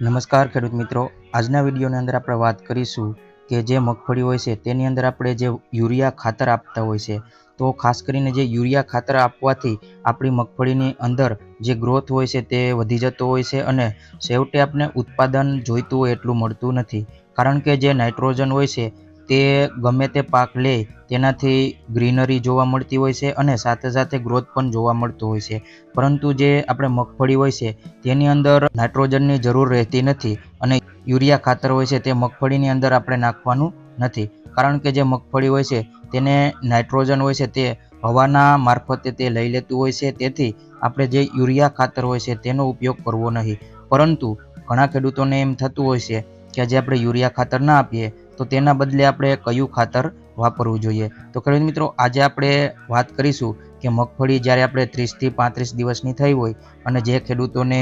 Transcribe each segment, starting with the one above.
નમસ્કાર ખેડૂત મિત્રો. આજના વિડીયોની અંદર આપણે વાત કરીશું કે જે મગફળી હોય છે, તેની અંદર આપણે જે યુરિયા ખાતર આપતા હોય છે, તો ખાસ કરીને જે યુરિયા ખાતર આપવાથી આપણી મગફળીની અંદર જે ગ્રોથ હોય છે, તે વધી જતો હોય છે અને છેવટે આપણે ઉત્પાદન જોઈતું હોય એટલું મળતું નથી. કારણ કે જે નાઇટ્રોજન હોય છે તે ગમે તે પાક લે, તેનાથી ગ્રીનરી જોવા મળતી હોય છે અને સાથે સાથે ગ્રોથ પણ જોવા મળતો હોય છે. પરંતુ જે આપણે મગફળી હોય છે, તેની અંદર નાઇટ્રોજનની જરૂર રહેતી નથી અને યુરિયા ખાતર હોય છે, તે મગફળીની અંદર આપણે નાખવાનું નથી. કારણ કે જે મગફળી હોય છે, તેને નાઇટ્રોજન હોય છે, તે હવાના મારફતે તે લઈ લેતું હોય છે, તેથી આપણે જે યુરિયા ખાતર હોય છે, તેનો ઉપયોગ કરવો નહીં. પરંતુ ઘણા ખેડૂતોને એમ થતું હોય છે કે જે આપણે યુરિયા ખાતર ના આપીએ તો તેના બદલે આપણે કયું ખાતર વાપરવું જોઈએ? તો ખેડૂત મિત્રો, આજે આપણે વાત કરીશું કે મગફળી જ્યારે આપણે ત્રીસથી પાંત્રીસ દિવસની થઈ હોય અને જે ખેડૂતોને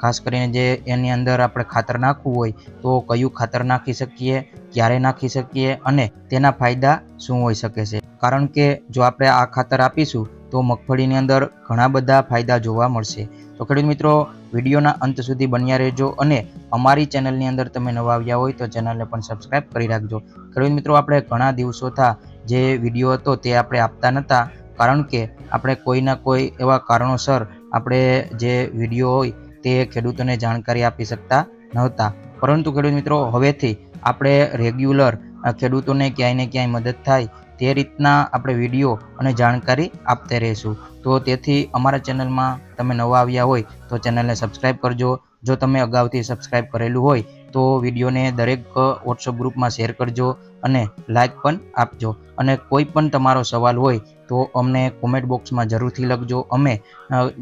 ખાસ કરીને જે એની અંદર આપણે ખાતર નાખવું હોય, તો કયું ખાતર નાખી શકીએ, ક્યારે નાખી શકીએ અને તેના ફાયદા શું હોઈ શકે છે? કારણ કે જો આપણે આ ખાતર આપીશું, તો મગફળીની અંદર ઘણા બધા ફાયદા જોવા મળશે. તો ખેડૂત મિત્રો વિડીયોના અંત સુધી બન્યા રહેજો અને અમારી ચેનલની અંદર તમે નવા આવ્યા હોય તો ચેનલને પણ સબસ્ક્રાઇબ કરી રાખજો. ખેડૂત મિત્રો, આપણે ઘણા દિવસોથી જે વીડિયો હતો તે આપણે આપતા નહોતા કારણ કે આપણે કોઈના કોઈ એવા કારણોસર આપણે જે વીડિયો હોય તે ખેડૂતોને જાણકારી આપી શકતા નહોતા. પરંતુ ખેડૂત મિત્રો, હવેથી આપણે રેગ્યુલર ખેડૂતોને ક્યાંય ને ક્યાંય મદદ થાય તે રીતના આપણે વીડિયો અને જાણકારી આપતા રહીશું. તો તેથી અમારા ચેનલમાં તમે નવા આવ્યા હોય તો ચેનલને સબસ્ક્રાઈબ કરજો. જો તમે અગાઉથી સબસ્ક્રાઈબ કરેલું હોય તો વિડીયોને દરેક વોટ્સઅપ ગ્રુપમાં શેર કરજો અને લાઈક પણ આપજો. અને કોઈ પણ તમારો સવાલ હોય તો અમને કોમેન્ટ બોક્સમાં જરૂરથી લખજો. અમે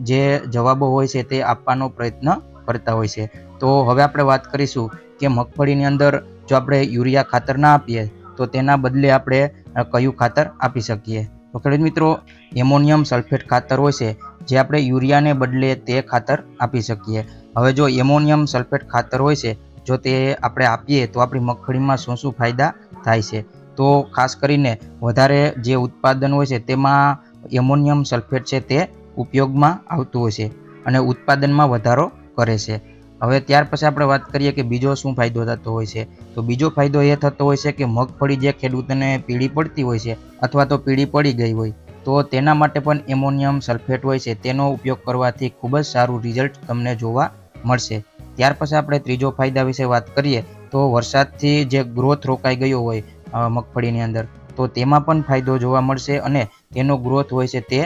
જે જવાબો હોય છે તે આપવાનો પ્રયત્ન કરતા હોય છે. તો હવે આપણે વાત કરીશું કે મગફળીની અંદર જો આપણે યુરિયા ખાતર ના આપીએ તો તેના બદલે આપણે કયું ખાતર આપી શકીએ? તો ખેડૂત મિત્રો, એમોનિયમ સલ્ફેટ ખાતર હોય છે, જે આપણે યુરિયાને બદલે તે ખાતર આપી શકીએ. હવે જો એમોનિયમ સલ્ફેટ ખાતર હોય છે, જો તે આપણે આપીએ, તો આપણી મગફળીમાં શું શું ફાયદા થાય છે? તો ખાસ કરીને વધારે જે ઉત્પાદન હોય છે, તેમાં એમોનિયમ સલ્ફેટ છે તે ઉપયોગમાં આવતું હોય છે અને ઉત્પાદનમાં વધારો કરે છે. હવે ત્યાર પછી આપણે વાત કરીએ કે બીજો શું ફાયદો થતો હોય છે. તો બીજો ફાયદો એ થતો હોય છે કે મગફળી જે ખેડૂતોને પીળી પડતી હોય છે અથવા તો પીળી પડી ગઈ હોય, તો તેના માટે પણ એમોનિયમ સલ્ફેટ હોય છે. તેનો ઉપયોગ કરવાથી ખૂબ જ સારું રિઝલ્ટ તમને જોવા મળશે. ત્યાર પછી આપણે ત્રીજો ફાયદા વિશે વાત કરીએ, તો વરસાદથી જે ગ્રોથ રોકાઈ ગયો હોય મગફળીની અંદર, તો તેમાં પણ ફાયદો જોવા મળશે અને તેનો ગ્રોથ હોય છે તે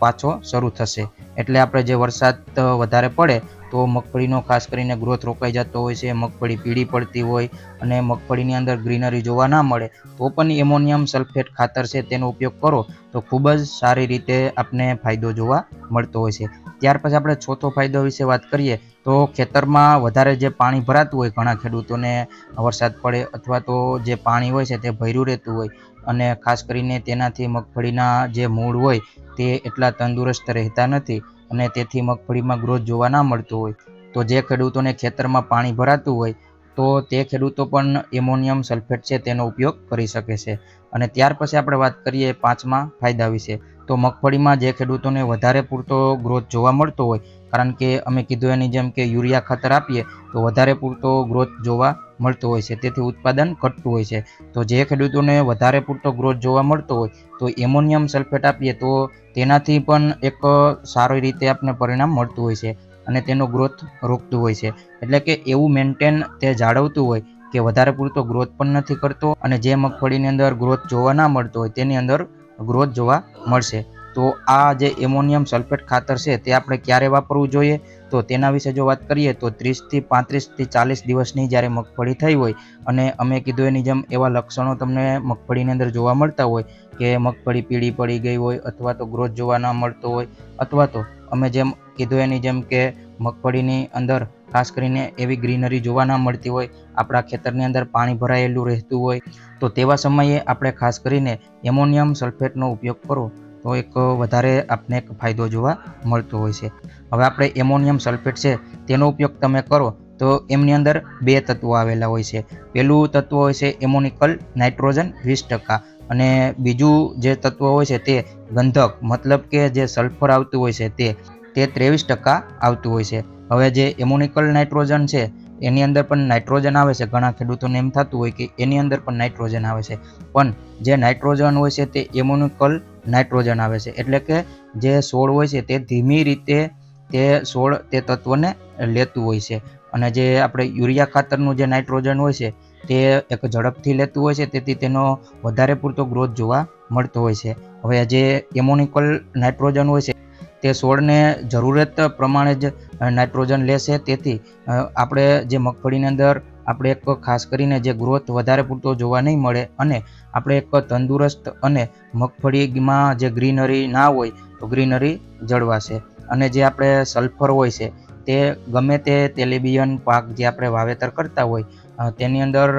પાછો શરૂ થશે. એટલે આપણે જે વરસાદ વધારે પડે તો મગફળીનો ખાસ કરીને ગ્રોથ રોકાઈ જતો હોય છે, મગફળી પીળી પડતી હોય અને મગફળીની અંદર ગ્રીનરી જોવા ના મળે, તો પણ એમોનિયમ સલ્ફેટ ખાતર છે તેનો ઉપયોગ કરો, તો ખૂબ જ સારી રીતે આપને ફાયદો જોવા મળતો હોય છે. ત્યાર પછી આપણે ચોથો ફાયદો વિશે વાત કરીએ, તો ખેતરમાં વધારે જે પાણી ભરાતું હોય ઘણા ખેડૂતોને વરસાદ પડે અથવા તો જે પાણી હોય છે તે ભર્યું રહેતું હોય અને ખાસ કરીને તેનાથી મગફળીના જે મૂળ હોય તે એટલા તંદુરસ્ત રહેતા નથી. અને તેથી મગફળીમાં ગ્રોથ જોવા ના મળતો હોય. તો જે ખેડૂતોને ખેતરમાં પાણી ભરાતું હોય, તો તે ખેડૂતો પણ એમોનિયમ સલ્ફેટ છે તેનો ઉપયોગ કરી શકે છે. અને ત્યાર પછી આપણે વાત કરીએ પાંચમા ફાયદા વિશે. તો મગફળીમાં જે ખેડૂતોને વધારે પૂરતો ગ્રોથ જોવા મળતો હોય, કારણ કે અમે કીધું એની જેમ કે યુરિયા ખાતર આપીએ, તો વધારે પૂરતો ગ્રોથ જોવા મળતો હોય છે. તેથી ઉત્પાદન ઘટતું હોય છે. તો જે ખેડૂતોને વધારે પૂરતો ગ્રોથ જોવા મળતો હોય, તો એમોનિયમ સલ્ફેટ આપીએ, તો તેનાથી પણ એક સારી રીતે આપને પરિણામ મળતું હોય છે અને તેનો ગ્રોથ રોકતું હોય છે. એટલે કે એવું મેન્ટેન તે જાળવતું હોય કે વધારે પૂરતો ગ્રોથ પણ નથી કરતો અને જે મગફળીની અંદર ગ્રોથ જોવા ના મળતો હોય તેની અંદર ગ્રોથ જોવા મળશે. તો આ જે એમોનિયમ સલ્ફેટ ખાતર છે તે આપણે ક્યારે વાપરવું જોઈએ? તો તેના વિશે જો વાત કરીએ તો ત્રીસથી પાંત્રીસથી ચાલીસ દિવસની જ્યારે મગફળી થઈ હોય અને અમે કીધું એની જેમ એવા લક્ષણો તમને મગફળીની અંદર જોવા મળતા હોય કે મગફળી પીળી પડી ગઈ હોય અથવા તો ગ્રોથ જોવા ન મળતો હોય અથવા તો અમે જેમ કીધું એની જેમ કે મગફળીની અંદર ખાસ કરીને એવી ગ્રીનરી જોવા ના મળતી હોય, આપણા ખેતરની અંદર પાણી ભરાયેલું રહેતું હોય, તો તેવા સમયે આપણે ખાસ કરીને એમોનિયમ સલ્ફેટનો ઉપયોગ કરો તો એક વધારે આપને એક ફાયદો જોવા મળતો હોય છે. હવે આપણે એમોનિયમ સલ્ફેટ છે તેનો ઉપયોગ તમે કરો તો એમની અંદર બે તત્વો આવેલા હોય છે. પહેલું તત્વ હોય છે એમોનિકલ નાઇટ્રોજન વીસ ટકા અને બીજું જે તત્વ હોય છે તે ગંધક, મતલબ કે જે સલ્ફર આવતું હોય છે તે તે ત્રેવીસ ટકા આવતું હોય છે. હવે જે એમોનિકલ નાઇટ્રોજન છે, એની અંદર પણ નાઇટ્રોજન આવે છે. ઘણા ખેડૂતોને એમ થતું હોય કે એની અંદર પણ નાઇટ્રોજન આવે છે. પણ જે નાઇટ્રોજન હોય છે તે એમોનિકલ નાઇટ્રોજન આવે છે. એટલે કે જે છોડ હોય છે તે ધીમી રીતે તે છોડ તે તત્વને લેતું હોય છે. અને જે આપણે યુરિયા ખાતરનું જે નાઇટ્રોજન હોય છે તે એક ઝડપથી લેતું હોય છે, તેથી તેનો વધારે પૂરતો ગ્રોથ જોવા મળતો હોય છે. હવે જે એમોનિકલ નાઇટ્રોજન હોય છે, તે છોડને જરૂરત પ્રમાણે જ નાઇટ્રોજન લેશે. તેથી આપણે જે મગફળીની અંદર આપણે એક ખાસ કરીને જે ગ્રોથ વધારે પૂરતો જોવા નહીં મળે અને આપણે એક તંદુરસ્ત અને મગફળીમાં જે ગ્રીનરી ના હોય, તો ગ્રીનરી જળવાશે. અને જે આપણે સલ્ફર હોય છે, તે ગમે તે તેલીબિયન પાક જે આપણે વાવેતર કરતા હોય તેની અંદર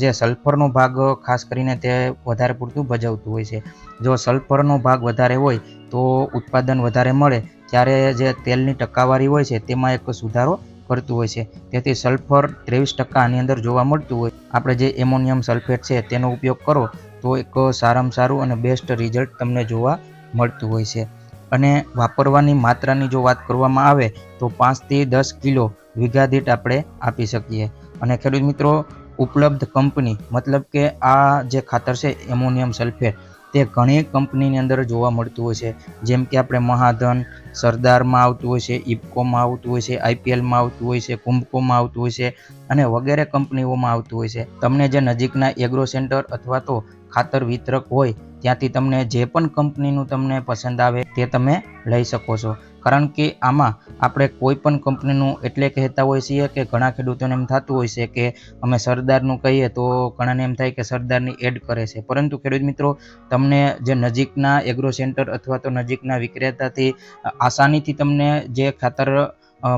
જે સલ્ફરનો ભાગ ખાસ કરીને તે વધારે પૂરતું ભજવતું હોય છે. જો સલ્ફરનો ભાગ વધારે હોય તો ઉત્પાદન વધારે મળે, ત્યારે જે તેલની ટકાવારી હોય છે તેમાં એક સુધારો કરતું હોય છે. તેથી સલ્ફર ત્રેવીસ ટકા આની અંદર જોવા મળતું હોય. આપણે જે એમોનિયમ સલ્ફેટ છે તેનો ઉપયોગ કરો તો એક સારામાં સારું અને બેસ્ટ રિઝલ્ટ તમને જોવા મળતું હોય છે. અને વાપરવાની માત્રાની જો વાત કરવામાં આવે તો પાંચથી દસ કિલો વીઘા દીઠ આપણે આપી શકીએ. અને ખેડૂત મિત્રો, ઉપલબ્ધ કંપની, મતલબ કે આ જે ખાતર છે, એમોનિયમ સલ્ફેટ, તે ઘણી કંપનીની અંદર જોવા મળતું હોય છે. જેમ કે આપણે મહાધન, સરદારમાં આવતું હોય છે, ઇફકોમાં આવતું હોય છે, આઈપીએલમાં આવતું હોય છે, કુંભકોમાં આવતું હોય છે અને વગેરે કંપનીઓમાં આવતું હોય છે. તમને જે નજીકના એગ્રો સેન્ટર અથવા તો ખાતર વિતરક હોય ત્યાંથી તમને જે પણ કંપનીનું તમને પસંદ આવે તે તમે લઈ શકો છો. કારણ કે આમાં આપણે કોઈ પણ કંપનીનું એટલે કહેતા હોઈએ છીએ કે ઘણા ખેડૂતોને એમ થતું હોય છે કે અમે સરદારનું કહીએ તો ઘણાને એમ થાય કે સરદારની એડ કરે છે. પરંતુ ખેડૂત મિત્રો, તમને જે નજીકના એગ્રો સેન્ટર અથવા તો નજીકના વિક્રેતાથી આસાનીથી તમને જે ખાતર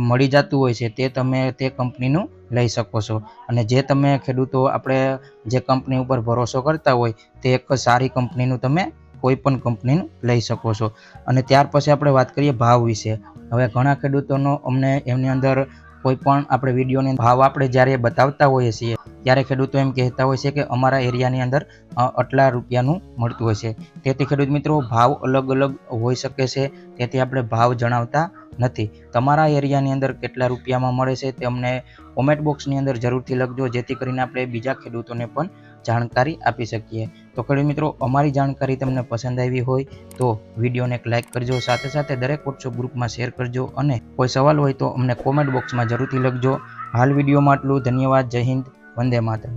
મળી જતું હોય છે તે તમે તે કંપનીનું લઈ શકો છો. અને જે તમે ખેડૂતો આપણે જે કંપની ઉપર ભરોસો કરતા હોય તે એક સારી કંપનીનું તમે કોઈ પણ કંપનીનું લઈ શકો છો. અને ત્યાર પછી આપણે વાત કરીએ ભાવ વિશે. હવે ઘણા ખેડૂતોનો અમને એમની અંદર કોઈ પણ આપણે વિડીયોને ભાવ આપણે જ્યારે બતાવતા હોઈએ છીએ, ત્યારે ખેડૂતો એમ કહેતા હોય છે કે અમારા એરિયાની અંદર આટલા રૂપિયાનું મળતું હોય છે. તેથી ખેડૂત મિત્રો, ભાવ અલગ અલગ હોઈ શકે છે, તેથી આપણે ભાવ જણાવતા નથી. તમારા એરિયાની અંદર કેટલા રૂપિયામાં મળે છે, તે અમને કોમેન્ટ બોક્સની અંદર જરૂરથી લખજો, જેથી કરીને આપણે બીજા ખેડૂતોને પણ જાણકારી આપી શકીએ. તો ખેડૂત મિત્રો, અમારી જાણકારી તમને પસંદ આવી હોય તો વિડીયોને એક લાઇક કરજો, સાથે સાથે દરેક વોટ્સઅપ ગ્રુપમાં શેર કરજો અને કોઈ સવાલ હોય તો અમને કોમેન્ટ બોક્સમાં જરૂરથી લખજો. હાલ વિડીયોમાં આટલું. ધન્યવાદ. જય હિન્દ. વંદે માતરમ.